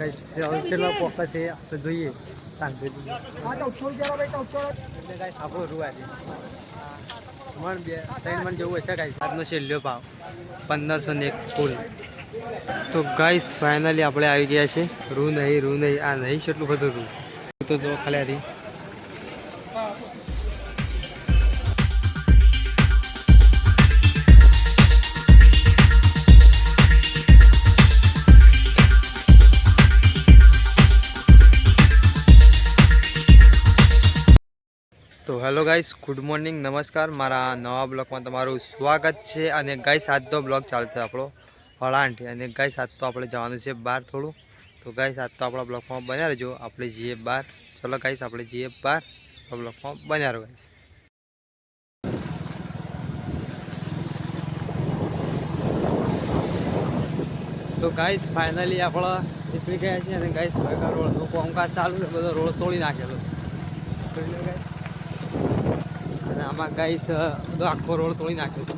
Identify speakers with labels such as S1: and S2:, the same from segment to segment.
S1: કઈ છેલ્લો ફોકસ એ આપણે જોઈએ. શાંતિથી આપણો રૂ આજે મણ બે ત્રણ મણ જેવું હશે કાંઈ. આજનો છેલ્લો ભાવ પંદરસો ને એક ફૂલ. તો ગાઈસ ફાઇનલી આપણે આવી ગયા છે રૂ નહીં રૂ નહીં આ નહીં છે એટલું બધું રૂ છે. તો જો ખાલી હતી તો હેલો ગાઈસ, ગુડ મોર્નિંગ, નમસ્કાર. મારા નવા બ્લોગમાં તમારું સ્વાગત છે અને ગાઈસ, આજનો બ્લોગ ચાલુ છે આપણો હળાંઠી અને ગાઈસ, આજ તો આપણે જવાનું છે બહાર થોડું. તો ગાઈસ, આજ તો આપણા બ્લોગમાં બન્યા રહેજો. આપણે જઈએ બહાર. ચલો ગાઈસ, આપણે જઈએ બહાર. બ્લોગમાં બન્યા રહો ગાઈસ. તો ગાઈસ, ફાઇનલી આપણા નીકળી ગયા છીએ અને ગાઈસ રોડનું કામકાજ ચાલુ છે, બધો રોડ તોડી નાખેલો. guys. અને આમાં ગાઈસ આખો રોડ તોડી નાખ્યો છે.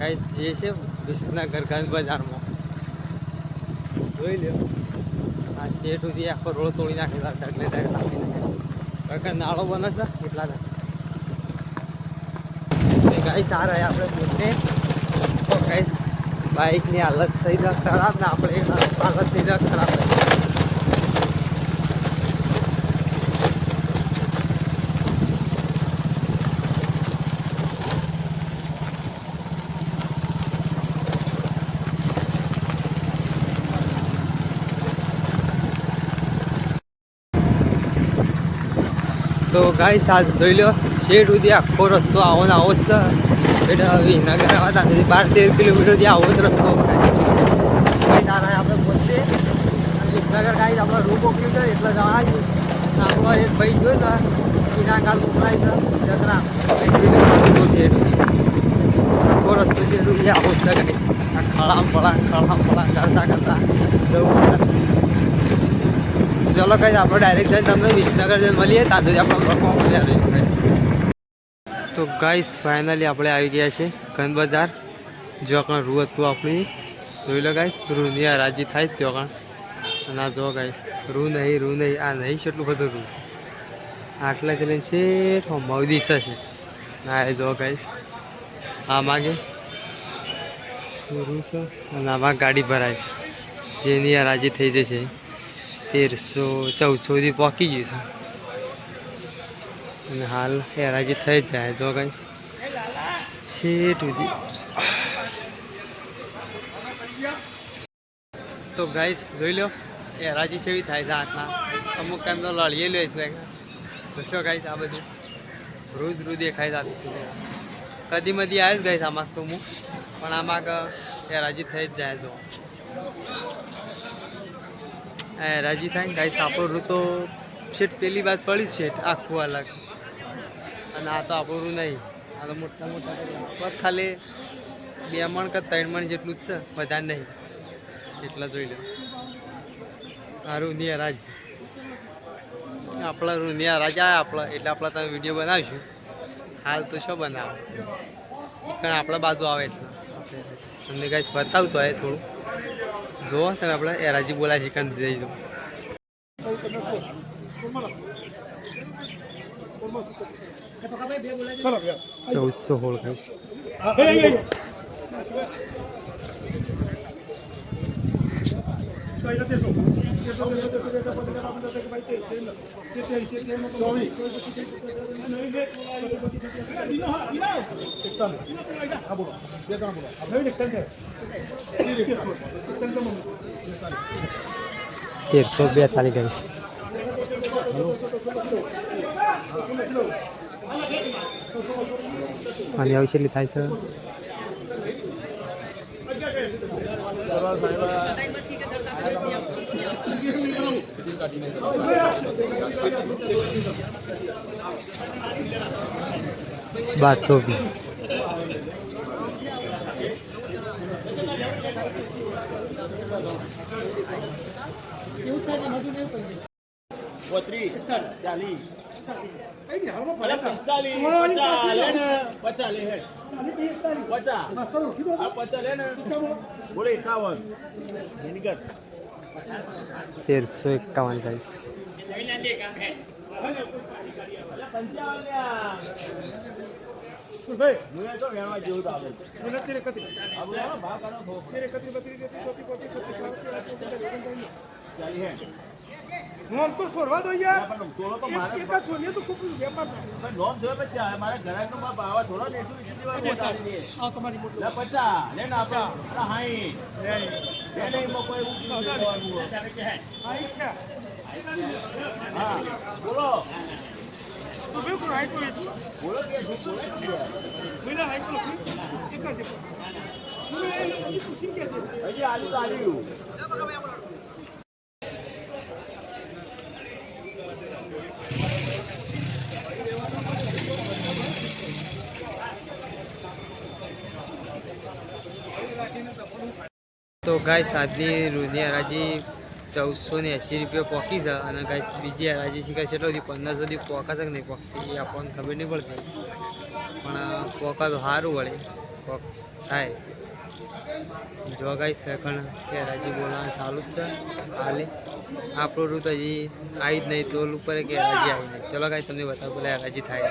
S1: ગાઈસ જે છે વિસનગર ગંજ બજારમાં. જોઈ લ્યો. આ શેઠ સુધી આખો રોડ તોડી નાખેલો ઢગલે ઢગ નાખી નાખેલો નાળો બને છે, એટલા જ. ગાઈસ આ રહ્યા આપણે બોલને તો ગાઈસ બાઇકની હાલત થઈ જાય ખરાબ ને આપણે હાલત થઈ જાય ખરાબ. તો ગાય સાથ જોઈ લો શેઠ સુધી આખો રસ્તો આવો ને આવો જ એટલે વિનગર આવવા નથી બાર તેર કિલોમીટરથી આવો જ રસ્તો તારા આપણે પોતે વિસનગર ગાઈ આપણે રૂમ મોકલ્યું છે, એટલે જવા આપણો એક ભાઈ જોયો ને એના કાલ મોકલાય છે, જતરા. આખો રસ્તો જે સુધી. આવો જ આ ખળામ ખળામ કરતા કરતા. જવું ચલો કઈ આપણે ડાયરેક્ટ જઈને તમને વિસનગર જઈને મળીએ ત્યાં સુધી આપણે તો ગાઈસ ફાઇનલી આપણે આવી ગયા છે ગંદ બજાર. જો કણ રૂ હતું આપણી, જોઈ લો ગાઈસ રૂ આ રાજી થાય ત્યાં કણ. આ જો ગાઈસ રૂ નહીં રૂ નહીં, આ નહીં છે એટલું બધું રૂ છે. આટલા લઈને શેઠ મોદી છે ના એ જો ગાઈસ આ માગે. રૂ છે અને આમાં ગાડી ભરાય છે. આ રાજી થઈ જશે. તેરસો ચૌદસો સુધી પહોંચી ગયું છે. અને હાલ હેરાજી થઈ જ જાય જો કઈ. શેઠ સુધી. તો ગાઈસ, જોઈ લો, હેરાજી છે થાય છે હાથના અમુક ટાઈમ તો લડીએ લે છે જો ગાઈસ, આ બધું રોજ રોજ દેખાય છે કદી મધી આવ્યો જ ગાઈસ આમાં તો હું. પણ આમાં હેરાજી થઈ જ જાય જો. રાજી થાય ગાઈસ, આપણું તો શેઠ પેલી વાત પડી છે, આખું અલગ. અને આ તો આપણું નહીં. આ તો મોટા મોટા ખાલી બે મણ કે ત્રણ મણ જેટલું જ છે વધારે નહીં. એટલા જોઈ લો આ રૂનિયા રાજ. આપણા રૂનિયા રાજા આપણા, એટલે આપણા તમે વીડિયો બનાવીશું. હાલ તો શું બનાવો? કારણ આપણા બાજુ આવે એટલે. તમને કાંઈ બતાવતો હોય થોડું. જુઓ તમે આપણે એરાજી બોલા ચિકન દઈ દો ચૌદસો હોળ કહીશ તેરસો બેતાલીસ કહીશ અને આવી કેટલી થાય છે બારસો બી
S2: પોત્રીસ ચાલીસ પચાસ પચાસ એકાવન
S1: તેરસો એકાવન ગાઈસ
S2: મને હું
S3: તો સોરવા દો યાર. એક જ સોરીએ તો ખૂબ વેપાર થાય.
S2: લોન જોયો પછી મારા ઘરે તો બાપ આવા થોડો ને શું વિચારી
S3: આ તમારી મોટો.
S2: લે પચા લે ના આપણે હાઈ
S3: લે.
S2: લે લે મો કોઈ ઉઠી જવાનું તારે
S3: કે હાઈ કે
S2: હા બોલો.
S3: તો બિલકુલ હાઈ તો
S2: બોલો કે શું બોલે
S3: બોલે હાઈ તો એક જ સુને એ પૂછી કે છે?
S2: હજી આલુ આલુ
S1: તો આજની રૂની હરાજી ચૌદસો ને એંસી રૂપિયા પોકી છે અને ગાય બીજી હરાજી શીખે છે એટલો પંદરસો સુધી પોકાશે કે નહીં પોકતી એ આપણને ખબર નહીં પડતી. પણ પોકા તો સારું વળે, પોક થાય. જો ગાય સેકન્ડ કે હરાજી બોલવાનું ચાલુ જ છે. હાલે. આપણું રૂત હજી આવી જ નહીં તો ઉપર કે હરાજી આવી નહીં. ચલો ગાય તમને બતાવું બોલે હરાજી થાય.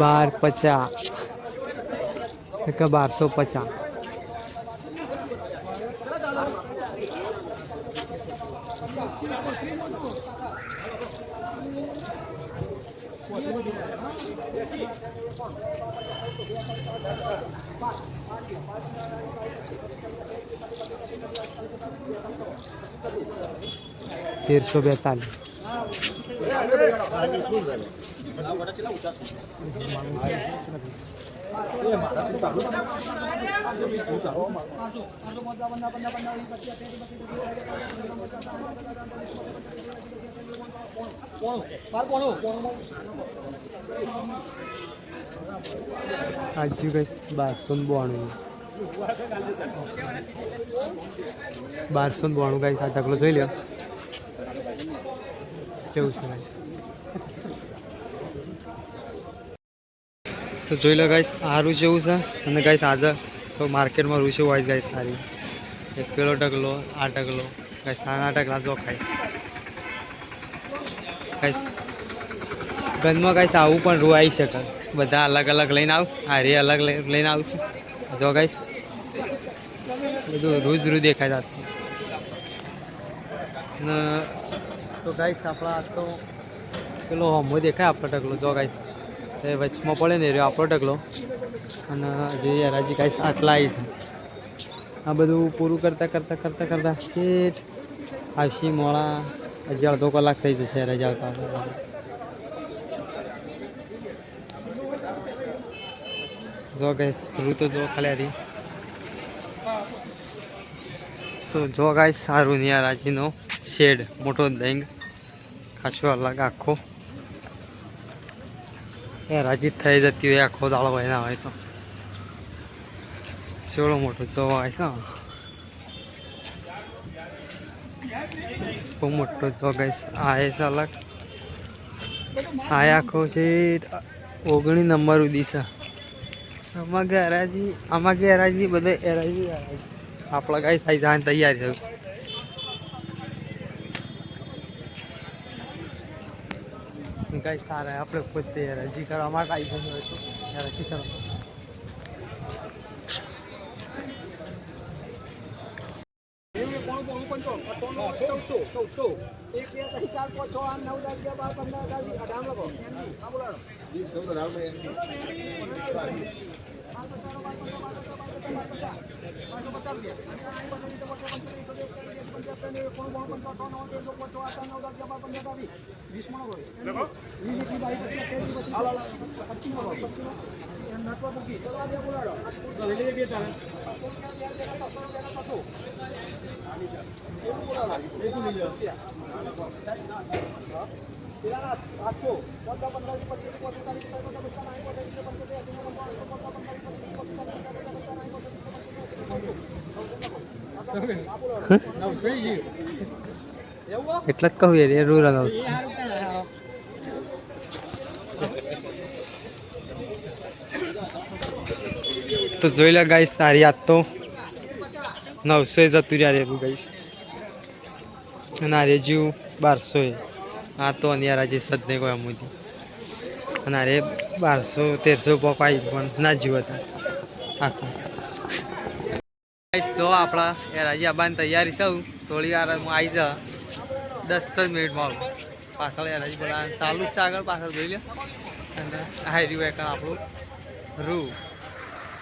S1: બાર પચાસ એક બારસો પચાસ Thank you. તેરસો બેતાલીસ. આજુ કઈ બારસો ને બોણું બારસો ને બોણું ગાઈસ આ ઢગલો જોઈ લ્યો. કેવું છે તો જોઈ લો ગાઈસ સારું જેવું છે અને ગાઈસ આજે તો માર્કેટમાં રૂચું હોય ગાઈસ સારી. એક પેલો ઢગલો, આ ઢગલો. ગાઈસ આ ઢગલા જો ખાઈશ ગાઈસ ગનમાં ગાઈસ આવું પણ રૂ આવી શકે. બધા અલગ અલગ લઈને આવ. આ રે અલગ લઈ- લઈને આવશે જો ગાઈસ બધું રોજ રોજ દેખાય ને તો ગાઈસ આપણા તો પેલો હમો દેખાય આપણો ઢગલો. જો ગાઈસ એ વચમાં પડે ને રહ્યો આપણો ઢગલો. અને જોઈએ હરાજી ગાઈસ આટલા આવી છે. આ બધું પૂરું કરતાં કરતાં કરતાં કરતાં શેઠ આવશી મોડા. હજી અડધો કલાક થઈ જશે રજા આવતા. જો ગાઈસ રૂ જો ખાલી હતી. તો જો ગાય સારું ની આ રાજીનો શેડ, મોટો દંગ ખાસો અલગ આખો. એ રાજી થઈ જતી હોય, આખો દાળો હોય ના હોય તો. ચેડો મોટો જોવાય છે બહુ મોટો જો આ એ છે અલગ. આ આખો છે, ઓગણી નંબર દિશા આમાં ગેરાજી આમાં ગેરાજી, બધે એરાજી હરાજી આપણા ગાય થઈ જાય તૈયાર છે. કઈ સારા આપણે પોતે હરાજી કરવા માટે આવી ગયું હોય તો. હરાજી કરવા
S3: એક तेरा आठ सौ पंद्रह पंद्रह पच्चीस पच्चीस तारीख तक पंद्रह पंद्रह पंद्रह पंद्रह
S1: એટલે જ કહું યાર, એ રૂ હાઉસ તો જોઈ લે ગાઈસ તારી આ તો નવસો જતું રહ્યા રેલું ગાઈસ અને આ રેજ્યું બારસો આ તો અનિયાર આજે સદ નહીં કોઈ અમુથી અને અરે બારસો, તેરસો પપાઈ પણ ના જીવ હતા. આખું. તો આપણા એ આજે આબાની તૈયારી સૌ થોડી વાર આવી જા. દસ જ મિનિટમાં આવું. પાછળ એ રાજી બોલા ચાલુ જ છે આગળ પાછળ જોઈ લે. અને આ રહ્યું એક આપણું રૂ.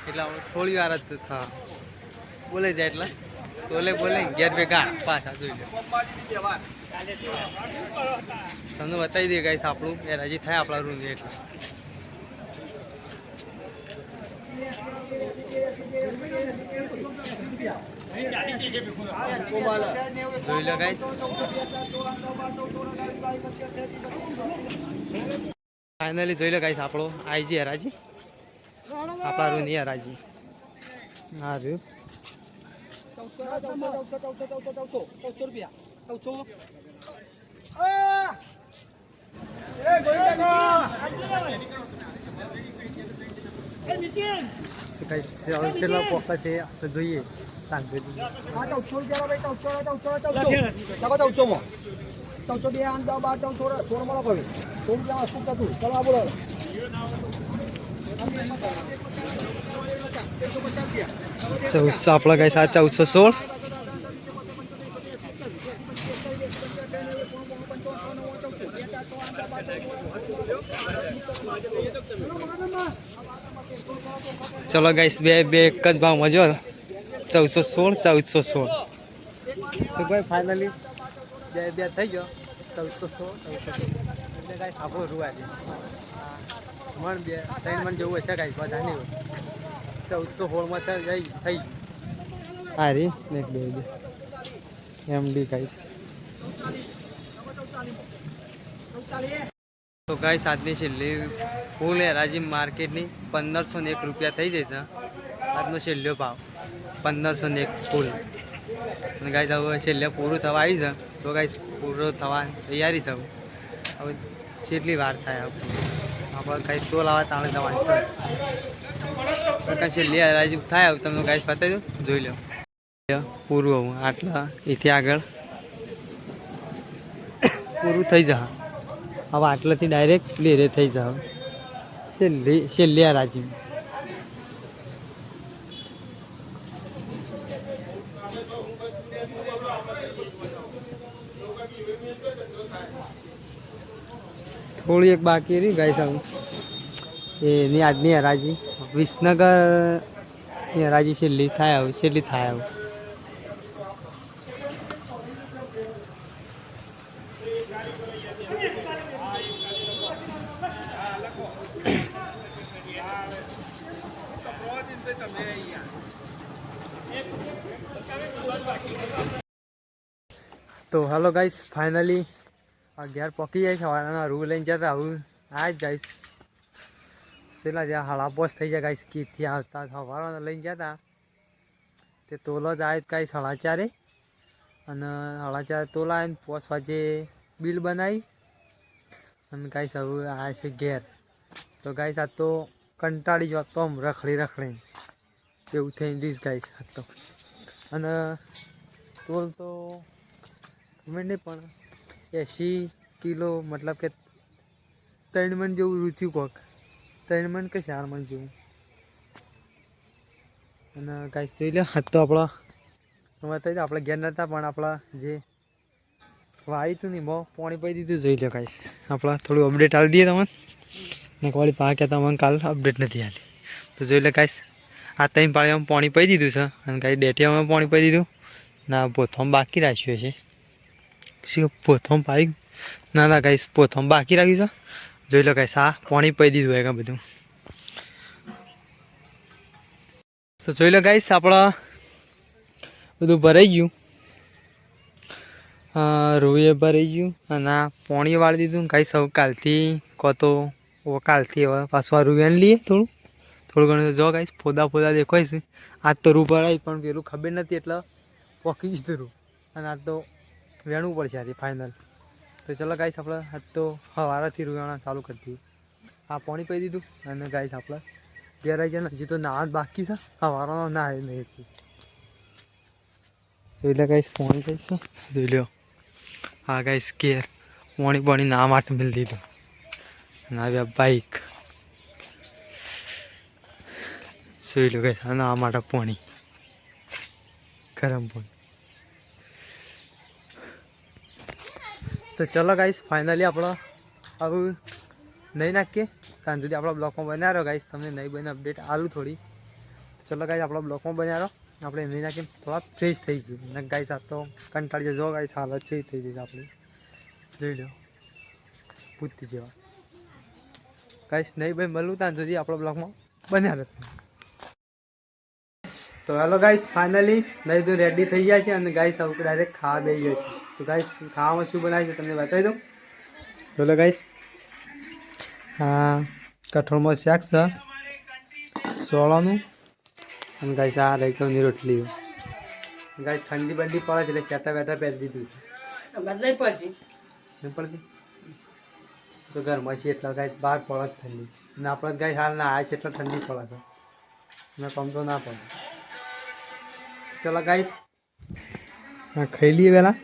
S1: એટલે આપણે થોડી વાર જ થા. બોલે જાય એટલે. બોલે બોલે ઘેર ભેગા, પાછા જોઈ લે. તમને બતાવી દઈએ ગાઈસ આપણું એ રાજી થાય આપણા રૂમ એટલે. જોઈ લો ગાઈસ ફાઇનલી જોઈ લો ગાઈસ આપણો આઈજી હરાજી. આપણા રૂની હરાજી. હા,
S3: રૂ. ચૌદસો રૂપિયા ભાઈ ચૌદસો ચૌદસો ચાલો ચૌદસો માં ચૌદસો બે આઠ દસ બાર ચૌદસો સોળ મળો કહ્યું સોળ રૂપિયા વસ્તુ કરતું ચાલો આ બોલો
S1: આપણા કઈ આ ચૌદસો સોળ. ચલો ગાઈસ બે બે એક જ ભાવમાં જો ચૌદસો સોળ ચૌદસો સોળ. તો ભાઈ ફાઇનલી બે બે થઈ ગયો. ચૌદસો સોળ ચૌદસો એટલે કાંઈ આપણો રૂવા છે. મણ બે ત્રણ મણ જેવું હશે કાંઈ બધા નહીં હોય. ચૌદસો સોળમાં થઈ જઈ થઈ હા રે એક બે બે. ડી કાંઈ તો ગાઈસ આજની છેલ્લી ફૂલ હરાજી માર્કેટની પંદરસો ને એક રૂપિયા થઈ જશે. આજનો છેલ્લો ભાવ પંદરસો ને એક ફૂલ. અને ગાઈસ હવે છેલ્લે પૂરું થવા આવી છે. તો ગાઈસ પૂરો થવા તૈયારી છે. હવે કેટલી વાર થાય આપણે કાંઈ તો લાવવા તાણે જવાની છે. કાંઈ છેલ્લી હરાજી થાય હવે તમને ગાઈસ પતાવી દઉં, જોઈ લો. પૂરું આવું, આટલા એથી આગળ. પૂરું થઈ જા હવે આટલાથી ડાયરેક્ટ ક્લિયર થઈ જાવ છેલ્લી છેલ્લી આ રાજી. થોડી એક બાકી રહી ગાય સાહેબ એની આજની હરાજી. વિસનગર હરાજી છેલ્લી થાય આવું છેલ્લી થાય આવું તો હાલો ગાઈસ ફાઇનલી અગિયાર પોકી જાય છે, વાળાના રૂ લઈને જતા આવું આ જ ગાઈસ છેલ્લા જ્યાં હાડા પોસ થઈ જાય ગાઈસ કીથી આવતા સવારના લઈને જતા. તે તોલો જ આવે ગાઈસ સાડા ચારે અને હળાચારે તોલા આવીને પોસ વાજે બિલ બનાવી અને ગાઈસ હવે આ છે ઘેર. તો ગાઈસ આ તો કંટાળી જતો આમ રખડી રખડી એવું થઈ જઈશ ગાઈ આ તો. અને તોલ તો ગમે નહીં, પણ એંશી કિલો મતલબ કે ત્રણ મણ જેવું રૂથ્યું કોક. ત્રણ મણ કે ચાર મણ જેવું. અને કાંઈ જોઈ લે હાથ તો આપણા થઈ આપણે ઘેર નતા, પણ આપણા જે વાળી તું નહીં બહુ પાણી પડી દીધું, જોઈ લો કાંઈ આપણા થોડું અપડેટ આવી દઈએ તમને. ને કોળી પા કે તમને કાલ અપડેટ નથી આવી તો જોઈ લે કાંઈ આ ત્રણ પાણીમાં પાણી પી દીધું છે. અને કાંઈ ડેટિયામાં પાણી પી દીધું. ના, પોથમ બાકી રાખ્યું છે શું પોથમ પાઈ ના ના, કાંઈ પોથમ બાકી રાખ્યું છે. જોઈ લો કાંઈ સા, પાણી પી દીધું હોય બધું. તો જોઈ લો ગાઈસ, આપણા બધું ભરાઈ ગયું. રૂએ ભરાઈ ગયું અને આ પાણી વાળી દીધું. કાંઈ સૌ કાલથી કહો તો કાલથી હવે પાછું આ રૂએ લઈએ થોડું. થોડું ઘણું જો ગાઈશ પોદા ફોદા દેખાય છે. આજ તો રૂ ભરાય, પણ પેલું ખબર નથી એટલે પોકી જ રૂ. અને આજ તો વેણવું પડશે આજે ફાઇનલ તો ચલો ગાઈશ આપણે આજ તો હવારાથી રૂવાના ચાલુ કરી દઈએ આ પાણી પી દીધું અને ગાઈશ આપણે ઘેર આવી ગયા હજી તો નાવા બાકી છે. હવારાનો ના આવી નહીં હજી. એટલે ગાઈશ પાણી છે. જોઈ લ્યો. હા ગાઈશ ઘેર પાણી પાણી ના માટે મિલ દીધું. અને આવ્યા બાઈક જોઈ લો અને આ માટે પાણી. ગરમ પાણી. તો ચલો ગાઈશ ફાઇનલી આપણો આવું નહીં નાખીએ. કારણ સુધી આપણા બ્લોકમાં બન્યા રહો ગાઈશ તમને નહીં બને અપડેટ આલું થોડી. ચલો ગાઈશ આપણા બ્લોકમાં બન્યા રહો. આપણે નહીં નાખીને થોડા ફ્રેશ થઈ ગયું. ને ગાઈશ આ તો કંટાળી જો ગાઈશ હાલત છે થઈ જશે આપણી. જોઈ લો પૂછતી જેવા. ગાઈશ નહીં ભાઈ મળું ત્યાં સુધી આપણા બ્લોકમાં બન્યા રહો. તો હેલો ગાઈસ ફાઇનલી નહીં તો રેડી થઈ ગયા છે અને ગાઈસ હવે ડાયરેક્ટ ખાવા બે ગયા છે તો ગાઈસ ખાવામાં શું બનાવે છે તમને બતાવી દઉં? બોલો ગાઈસ હા કઠોળમાં શાક છે સોળાનું અને ગાઈસ આ રેગની રોટલી ગાઈસ ઠંડી બંડી પડે છે એટલે શેટા બેટા પહેરી દીધું છે.
S3: બદલાઈ પડતી
S1: નહીં પડતી? તો ઘરમાં છે એટલે ગાઈસ બહાર પડે ઠંડી. અને આપણે ગાઈસ હાલ ના આવે છે એટલે ઠંડી પડે છે. મેં કમ તો ના પડે. ચલો ગાઈસ હા ખાઈ લઈએ પહેલાં.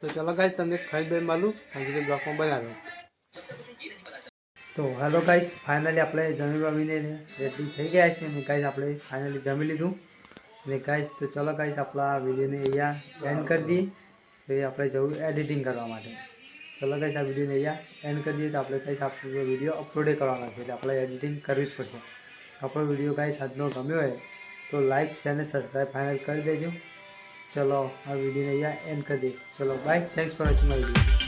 S1: તો ચલો ગાઈસ તમને ખાઈ માલું આજે બનાવ્યો. તો હેલો ગાઈસ ફાઇનલી આપણે જમી બમીને રેડી થઈ ગયા છે અને ગાઈસ આપણે ફાઇનલી જમી લીધું. અને ગાઈસ તો ચલો ગાઈસ આપણા વિડીયોને અહીંયા એન્ડ કરી દઈએ. તો એ આપણે જવું એડિટિંગ કરવા માટે. ચલો ગાઈસ આ વિડીયોને અહીંયા એન્ડ કરી દઈએ તો આપણે ગાઈસ આપણો વીડિયો અપલોડ કરવાનો છે. એટલે આપણે એડિટિંગ કરવી જ પડશે. આપણો વીડિયો ગાઈસ આજનો ગમ્યો હોય તો લાઈક શેર અને સબસ્ક્રાઈબ ફાઇનલ કરી દેજો. ચલો, આ વિડીયોને અહીંયા એન્ડ કરી દઈએ. ચલો bye thanks for watching my video